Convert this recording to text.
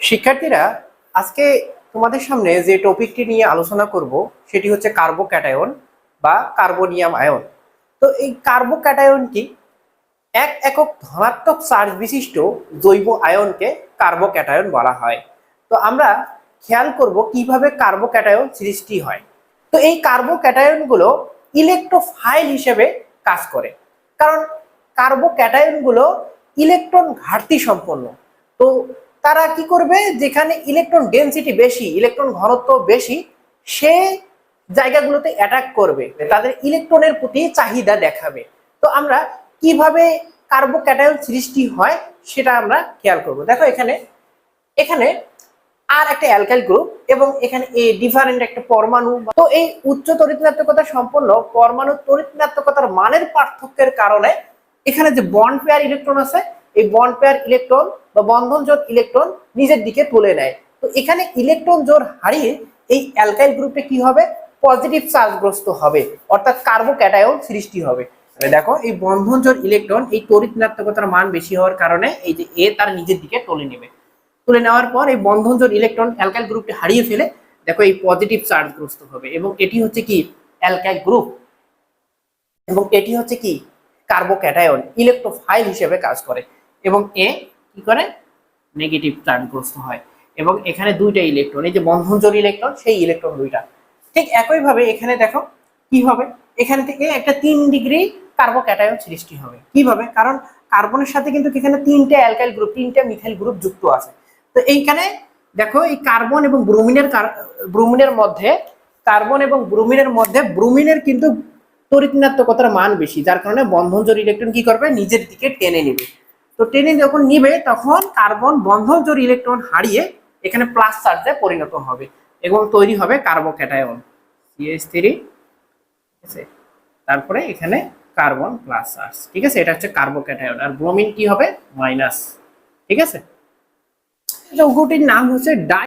শিক্ষার্থীরা, আজকে তোমাদের সামনে যে টপিকটি নিয়ে আলোচনা করব, সেটি হচ্ছে কার্বো ক্যাটায়ন বা কার্বোনিয়াম আয়ন। তো এই কার্বোক্যাটায়নটি এক একক ধনাত্মক চার্জ বিশিষ্ট জৈব আয়নকে কার্বো ক্যাটায়ন বলা হয়। তো আমরা খেয়াল করব কীভাবে কার্বো ক্যাটায়ন সৃষ্টি হয়। তো এই কার্বো ক্যাটায়নগুলো ইলেকট্রোফাইল হিসেবে কাজ করে। কারণ কার্বো ক্যাটায়নগুলো ইলেকট্রন ঘাটতি সম্পন্ন। তো তারা কি করবে? যেখানে ইলেকট্রন ডেনসিটি বেশি ইলেকট্রন ঘনত্ব বেশি, সে জায়গাগুলোতে অ্যাটাক করবে। তাদের ইলেকট্রনের প্রতি চাহিদা দেখাবে। তো আমরা কীভাবে কার্বোক্যাটায়ন সৃষ্টি হয় সেটা আমরা খেয়াল করব। দেখো এখানে এখানে আর একটা অ্যালকাইল গ্রুপ এবং এখানে এ ডিফারেন্ট একটা পরমাণু। তো এই উচ্চ তড়িৎনাত্মকতা সম্পন্ন পরমাণু তড়িৎনাত্মকতার মানের পার্থক্যের কারণে এখানে যে বন্ড পেয়ার ইলেকট্রন আছে, এই বন্ড পেয়ার ইলেকট্রন বা বন্ধন জোট ইলেকট্রন নিজের দিকে তুলে নেয়। তো এখানে ইলেকট্রন জোর হারিয়ে এই অ্যালকাইল গ্রুপে কি হবে? পজিটিভ চার্জগ্রস্ত হবে। অর্থাৎ কার্বোক্যাটায়ন সৃষ্টি হবে। দেখো, এই বন্ধন জোর ইলেকট্রন এই তড়িৎনাত্মকতার মান বেশি হওয়ার কারণে এই যে এ তার নিজের দিকে তুলে নেবে। তুলে নেওয়ার পর এই বন্ধন জোর ইলেকট্রন অ্যালকাইল গ্রুপটি হারিয়ে ফেলে দেখো এই পজিটিভ চার্জগ্রস্ত হবে। এবং এটি হচ্ছে কি? অ্যালকাইল গ্রুপ এবং এটি হচ্ছে কি? কার্বোক্যাটায়ন ইলেকট্রোফাইল হিসেবে কাজ করে। এবং এ কি করে? নেগেটিভ চার্জগ্রস্ত হয়। এবং এখানে দুইটা ইলেকট্রন এই যে বন্ধন জোর ইলেকট্রন সেই ইলেকট্রন দুইটা। ঠিক একইভাবে এখানে দেখো, কি হবে? এখান থেকে একটা তিন ডিগ্রি কার্বোক্যাটায়ন সৃষ্টি হবে। কীভাবে কারণ কার্বনের সাথে কিন্তু এখানে তিনটে অ্যালকাইল গ্রুপ তিনটে মিথাইল গ্রুপ যুক্ত আছে। তো এইখানে দেখো, এই কার্বন এবং ব্রোমিনের ব্রোমিনের মধ্যে কার্বন এবং ব্রোমিনের মধ্যে ব্রোমিনের কিন্তু তড়িৎনাত্মকতার মান বেশি। যার কারণে বন্ধন জোর ইলেকট্রন কি করবে? নিজের দিকে টেনে নেবে। তো টেনে যখন নিবে, তখন কার্বন বন্ধন জোর ইলেকট্রন হারিয়ে এখানে প্লাস চার্জে পরিণত হবে এবং তৈরি হবে কার্বো ক্যাটায়ন সিএস থ্রি ঠিক আছে? তারপরে এখানে কার্বন প্লাস চার্জ ঠিক আছে? এটা হচ্ছে কার্বো ক্যাটায়ন আর ব্রোমিন কি হবে? মাইনাস ঠিক আছে? যৌগটির নাম হচ্ছে ডাই